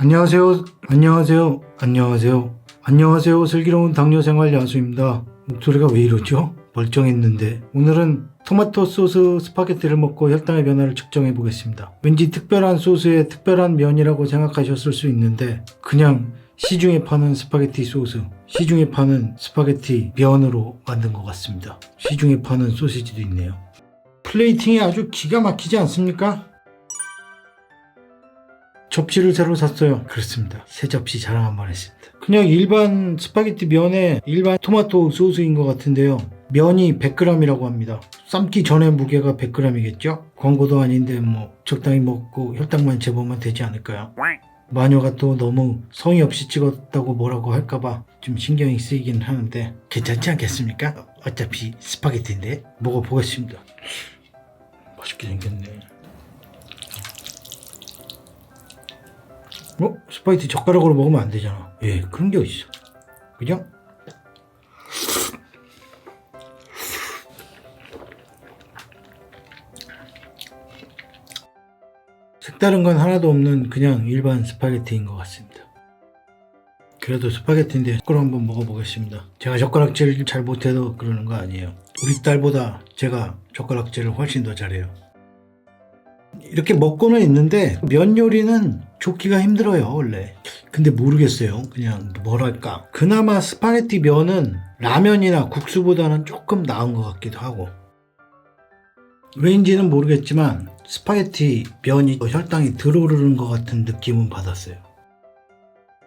안녕하세요. 안녕하세요. 안녕하세요. 안녕하세요. 슬기로운 당뇨 생활 야수입니다. 목소리가 왜 이러죠? 멀쩡했는데 오늘은 토마토 소스 스파게티를 먹고 혈당의 변화를 측정해 보겠습니다. 왠지 특별한 소스에 특별한 면이라고 생각하셨을 수 있는데 그냥 시중에 파는 스파게티 소스, 시중에 파는 스파게티 면으로 만든 것 같습니다. 시중에 파는 소시지도 있네요. 플레이팅이 아주 기가 막히지 않습니까? 접시를 새로 샀어요. 그렇습니다. 새 접시 자랑 한번 했습니다. 그냥 일반 스파게티 면에 일반 토마토 소스인 것 같은데요. 면이 100g이라고 합니다. 삶기 전에 무게가 100g이겠죠? 광고도 아닌데 뭐 적당히 먹고 혈당만 재보면 되지 않을까요? 마녀가 또 너무 성의 없이 찍었다고 뭐라고 할까봐 좀 신경이 쓰이긴 하는데 괜찮지 않겠습니까? 어차피 스파게티인데 먹어보겠습니다. 맛있게 생겼네. 어? 스파게티 젓가락으로 먹으면 안 되잖아. 예, 그런 게 어딨어. 그죠? 색다른 건 하나도 없는 그냥 일반 스파게티인 것 같습니다. 그래도 스파게티인데 젓가락 한번 먹어보겠습니다. 제가 젓가락질 잘 못해도 그러는 거 아니에요. 우리 딸보다 제가 젓가락질을 훨씬 더 잘해요. 이렇게 먹고는 있는데 면 요리는 좋기가 힘들어요 원래. 근데 모르겠어요. 그냥 뭐랄까. 그나마 스파게티 면은 라면이나 국수보다는 조금 나은 것 같기도 하고. 왜인지는 모르겠지만 스파게티 면이 혈당이 들어오르는 것 같은 느낌은 받았어요.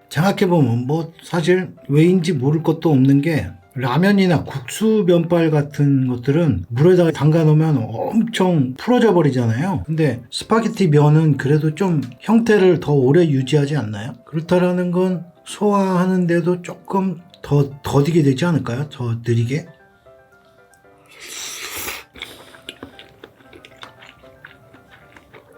생각해보면 뭐 사실 왜인지 모를 것도 없는 게 라면이나 국수 면발 같은 것들은 물에다가 담가 놓으면 엄청 풀어져 버리잖아요. 근데 스파게티 면은 그래도 좀 형태를 더 오래 유지하지 않나요? 그렇다라는 건 소화하는데도 조금 더 더디게 되지 않을까요? 더 느리게?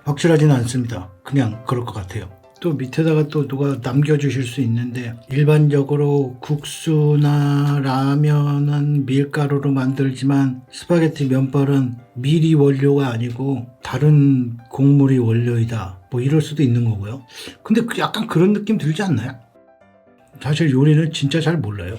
확실하지는 않습니다. 그냥 그럴 것 같아요. 또 밑에다가 또 누가 남겨주실 수 있는데 일반적으로 국수나 라면은 밀가루로 만들지만 스파게티 면발은 밀이 원료가 아니고 다른 곡물이 원료이다. 뭐 이럴 수도 있는 거고요. 근데 그 약간 그런 느낌 들지 않나요? 사실 요리는 진짜 잘 몰라요.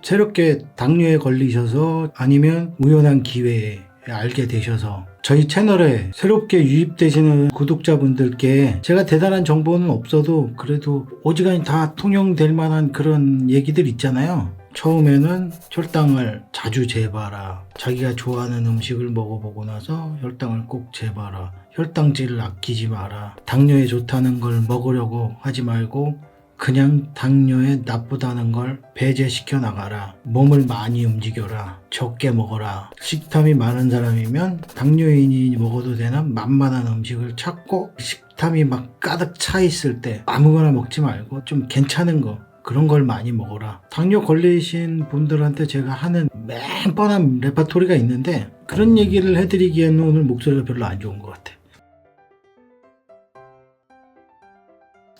새롭게 당뇨에 걸리셔서 아니면 우연한 기회에 알게 되셔서 저희 채널에 새롭게 유입되시는 구독자분들께 제가 대단한 정보는 없어도 그래도 오지간히 다 통용될 만한 그런 얘기들 있잖아요. 처음에는 혈당을 자주 재봐라. 자기가 좋아하는 음식을 먹어보고 나서 혈당을 꼭 재봐라. 혈당제를 아끼지 마라. 당뇨에 좋다는 걸 먹으려고 하지 말고 그냥 당뇨에 나쁘다는 걸 배제시켜 나가라. 몸을 많이 움직여라. 적게 먹어라. 식탐이 많은 사람이면 당뇨인이 먹어도 되는 만만한 음식을 찾고 식탐이 막 가득 차 있을 때 아무거나 먹지 말고 좀 괜찮은 거 그런 걸 많이 먹어라. 당뇨 걸리신 분들한테 제가 하는 맨 뻔한 레파토리가 있는데 그런 얘기를 해드리기에는 오늘 목소리가 별로 안 좋은 것 같아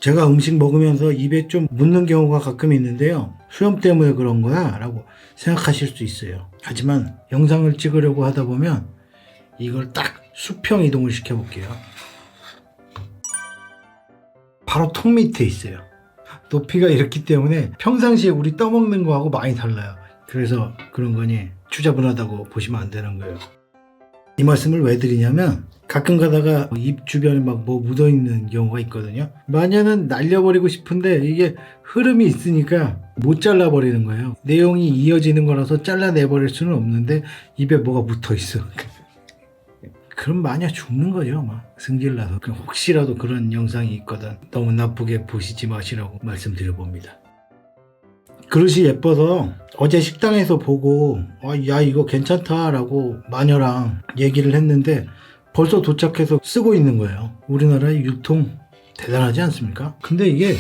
제가 음식 먹으면서 입에 좀 묻는 경우가 가끔 있는데요. 수염 때문에 그런 거야 라고 생각하실 수 있어요. 하지만 영상을 찍으려고 하다 보면 이걸 딱 수평 이동을 시켜 볼게요. 바로 통 밑에 있어요. 높이가 이렇기 때문에 평상시에 우리 떠먹는 거하고 많이 달라요. 그래서 그런 거니 추자분하다고 보시면 안 되는 거예요. 이 말씀을 왜 드리냐면 가끔 가다가 입 주변에 막 뭐 묻어 있는 경우가 있거든요. 마녀는 날려버리고 싶은데 이게 흐름이 있으니까 못 잘라버리는 거예요. 내용이 이어지는 거라서 잘라내버릴 수는 없는데 입에 뭐가 묻어 있어. 그럼 마녀 죽는 거죠, 막 승질나서. 혹시라도 그런 영상이 있거든. 너무 나쁘게 보시지 마시라고 말씀드려봅니다. 그릇이 예뻐서 어제 식당에서 보고 아, 야 이거 괜찮다라고 마녀랑 얘기를 했는데 벌써 도착해서 쓰고 있는 거예요. 우리나라의 유통 대단하지 않습니까? 근데 이게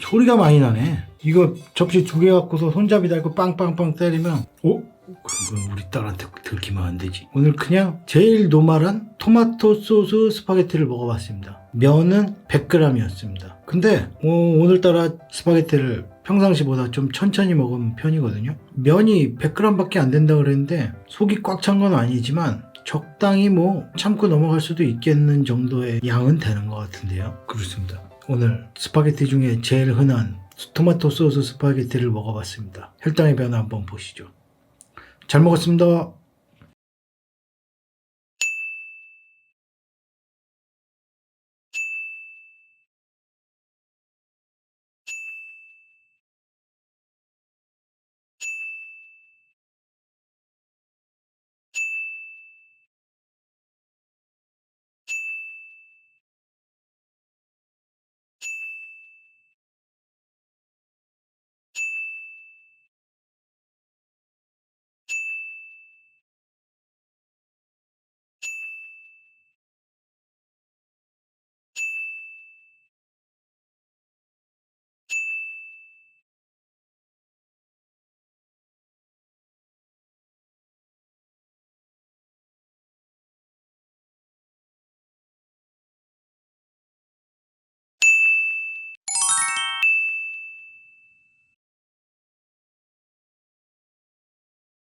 소리가 많이 나네. 이거 접시 두 개 갖고서 손잡이 달고 빵빵빵 때리면 어? 그럼 우리 딸한테 들키면 안 되지. 오늘 그냥 제일 노멀한 토마토 소스 스파게티를 먹어봤습니다. 면은 100g이었습니다. 근데 어, 오늘따라 스파게티를 평상시보다 좀 천천히 먹은 편이거든요. 면이 100g밖에 안 된다 그랬는데 속이 꽉 찬 건 아니지만 적당히 뭐 참고 넘어갈 수도 있겠는 정도의 양은 되는 것 같은데요. 그렇습니다. 오늘 스파게티 중에 제일 흔한 토마토 소스 스파게티를 먹어봤습니다. 혈당의 변화 한번 보시죠. 잘 먹었습니다.